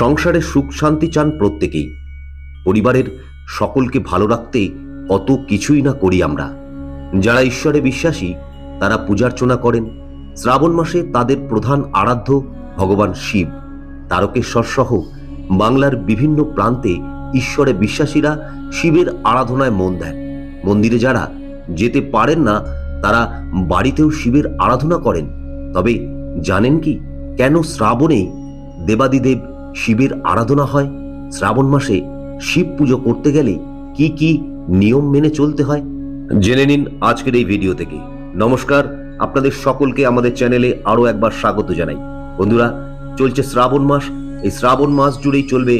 সংসারে সুখ শান্তি চান প্রত্যেকেই। পরিবারের সকলকে ভালো রাখতে কত কিছুই না করি আমরা। যারা ঈশ্বরে বিশ্বাসী, তারা পূজার্চনা করেন। শ্রাবণ মাসে তাদের প্রধান আরাধ্য ভগবান শিব। তারকেশ্বর সহ বাংলার বিভিন্ন প্রান্তে ঈশ্বরে বিশ্বাসীরা শিবের আরাধনায় মন দেন। মন্দিরে যারা যেতে পারেন না, তারা বাড়িতেও শিবের আরাধনা করেন। তবে জানেন কি? কেন শ্রাবণেই দেবাদিদেব শিবের আরাধনা হয়। শ্রাবণ মাসে শিব পুজো করতে গেলে কি কি নিয়ম মেনে চলতে হয়? জেনে নিন আজকের এই ভিডিও থেকে। নমস্কার, আপনাদের সকলকে আমাদের চ্যানেলে আরও একবার স্বাগত জানাই। বন্ধুরা, চলছে শ্রাবণ মাস। এই শ্রাবণ মাস জুড়েই চলবে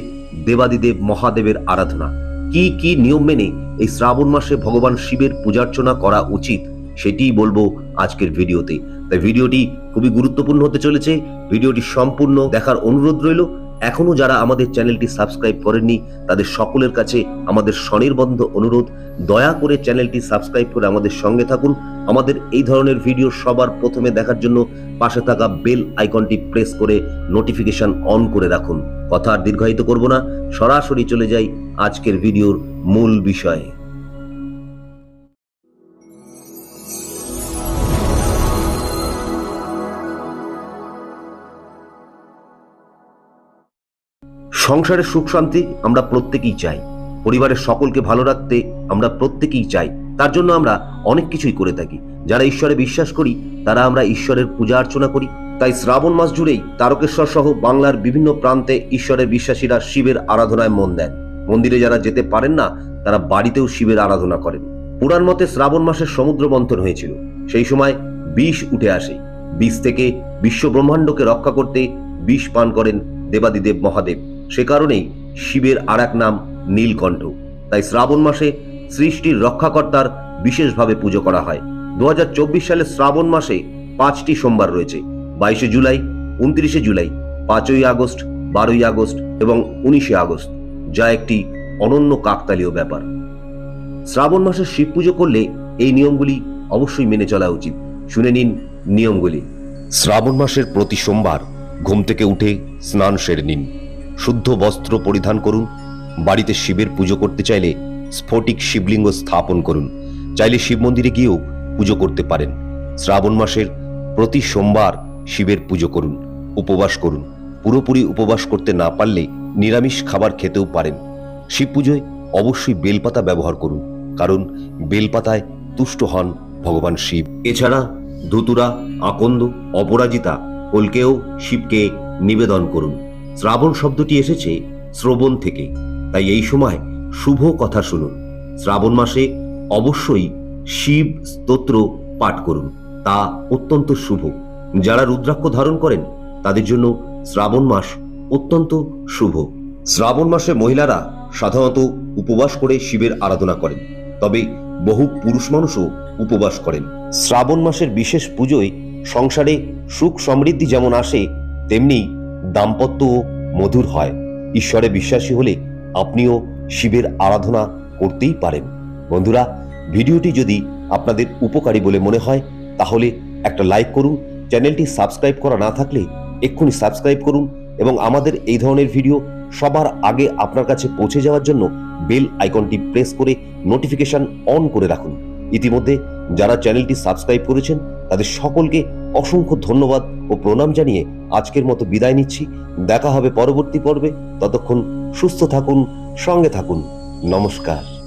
দেবাদিদেব মহাদেবের আরাধনা। কি কি নিয়ম মেনে এই শ্রাবণ মাসে ভগবান শিবের পূজার্চনা করা উচিত, সেটিই বলব আজকের ভিডিওতে। তাই ভিডিওটি খুবই গুরুত্বপূর্ণ হতে চলেছে। ভিডিওটি সম্পূর্ণ দেখার অনুরোধ রইল। এখনও যারা আমাদের চ্যানেলটি সাবস্ক্রাইব করেননি, তাদের সকলের কাছে আমাদের স্বনির্বন্ধ অনুরোধ, দয়া করে চ্যানেলটি সাবস্ক্রাইব করে আমাদের সঙ্গে থাকুন। আমাদের এই ধরনের ভিডিও সবার প্রথমে দেখার জন্য পাশে থাকা বেল আইকনটি প্রেস করে নোটিফিকেশন অন করে রাখুন। কথা আর দীর্ঘায়িত করব না, সরাসরি চলে যাই আজকের ভিডিওর মূল বিষয়ে। সংসারের সুখ শান্তি আমরা প্রত্যেকেই চাই। পরিবারের সকলকে ভালো রাখতে আমরা প্রত্যেকেই চাই। তার জন্য আমরা অনেক কিছুই করে থাকি। যারা ঈশ্বরে বিশ্বাস করি, তারা আমরা ঈশ্বরের পূজা অর্চনা করি। তাই শ্রাবণ মাস জুড়েই তারকেশ্বর সহ বাংলার বিভিন্ন প্রান্তে ঈশ্বরের বিশ্বাসীরা শিবের আরাধনায় মন দেন। মন্দিরে যারা যেতে পারেন না, তারা বাড়িতেও শিবের আরাধনা করেন। পুরাণ মতে শ্রাবণ মাসের সমুদ্র মন্থন হয়েছিল। সেই সময় বিষ উঠে আসে। বিষ থেকে বিশ্ব ব্রহ্মাণ্ডকে রক্ষা করতে বিষ পান করেন দেবাদিদেব মহাদেব। সে কারণেই শিবের আর এক নাম নীলকণ্ঠ। তাই শ্রাবণ মাসে সৃষ্টির রক্ষাকর্তার বিশেষভাবে পুজো করা হয়। দু হাজার চব্বিশ সালে শ্রাবণ মাসে পাঁচটি সোমবার রয়েছে। বাইশে জুলাই, উনত্রিশে জুলাই, পাঁচই আগস্ট, বারোই আগস্ট এবং উনিশে আগস্ট, যা একটি অনন্য কাকতালীয় ব্যাপার। শ্রাবণ মাসে শিব পুজো করলে এই নিয়মগুলি অবশ্যই মেনে চলা উচিত। শুনে নিন নিয়মগুলি। শ্রাবণ মাসের প্রতি সোমবার ঘুম থেকে উঠে স্নান সেরে নিন। শুদ্ধ বস্ত্র পরিধান করুন। বাড়িতে শিবের পুজো করতে চাইলে স্ফটিক শিবলিঙ্গ স্থাপন করুন। চাইলে শিব মন্দিরে গিয়েও পুজো করতে পারেন। শ্রাবণ মাসের প্রতি সোমবার শিবের পুজো করুন, উপবাস করুন। পুরোপুরি উপবাস করতে না পারলে নিরামিষ খাবার খেতেও পারেন। শিব পুজোয় অবশ্যই বেলপাতা ব্যবহার করুন, কারণ বেলপাতায় তুষ্ট হন ভগবান শিব। এছাড়া ধুতুরা, আকন্দ, অপরাজিতা, কলকেও শিবকে নিবেদন করুন। শ্রাবণ শব্দটি এসেছে শ্রবণ থেকে। তাই এই সময় শুভ কথা শুনুন। শ্রাবণ মাসে অবশ্যই শিব স্তোত্র পাঠ করুন। তা অত্যন্ত শুভ। যারা রুদ্রাক্ষ ধারণ করেন, তাদের জন্য শ্রাবণ মাস অত্যন্ত শুভ। শ্রাবণ মাসে মহিলারা সাধারণত উপবাস করে শিবের আরাধনা করেন। তবে বহু পুরুষ মানুষও উপবাস করেন। শ্রাবণ মাসের বিশেষ পুজোয় সংসারে সুখ সমৃদ্ধি যেমন আসে, তেমনি দাম্পত্যও মধুর হয়। ঈশ্বরে বিশ্বাসী হলে আপনিও শিবের আরাধনা করতেই পারেন। বন্ধুরা, ভিডিওটি যদি আপনাদের উপকারী বলে মনে হয়, তাহলে একটা লাইক করুন, চ্যানেলটি সাবস্ক্রাইব করা না থাকলে এক্ষুনি সাবস্ক্রাইব করুন এবং আমাদের এই ধরনের ভিডিও সবার আগে আপনার কাছে পৌঁছে যাওয়ার জন্য বেল আইকনটি প্রেস করে নোটিফিকেশন অন করে রাখুন। ইতিমধ্যে যারা চ্যানেলটি সাবস্ক্রাইব করেছেন, তাদের সকলকে অসংখ্য ধন্যবাদ ও প্রণাম জানিয়ে আজকের মতো বিদায় নিচ্ছি। দেখা হবে পরবর্তী পর্বে। ততক্ষণ সুস্থ থাকুন সঙ্গে থাকুন। নমস্কার।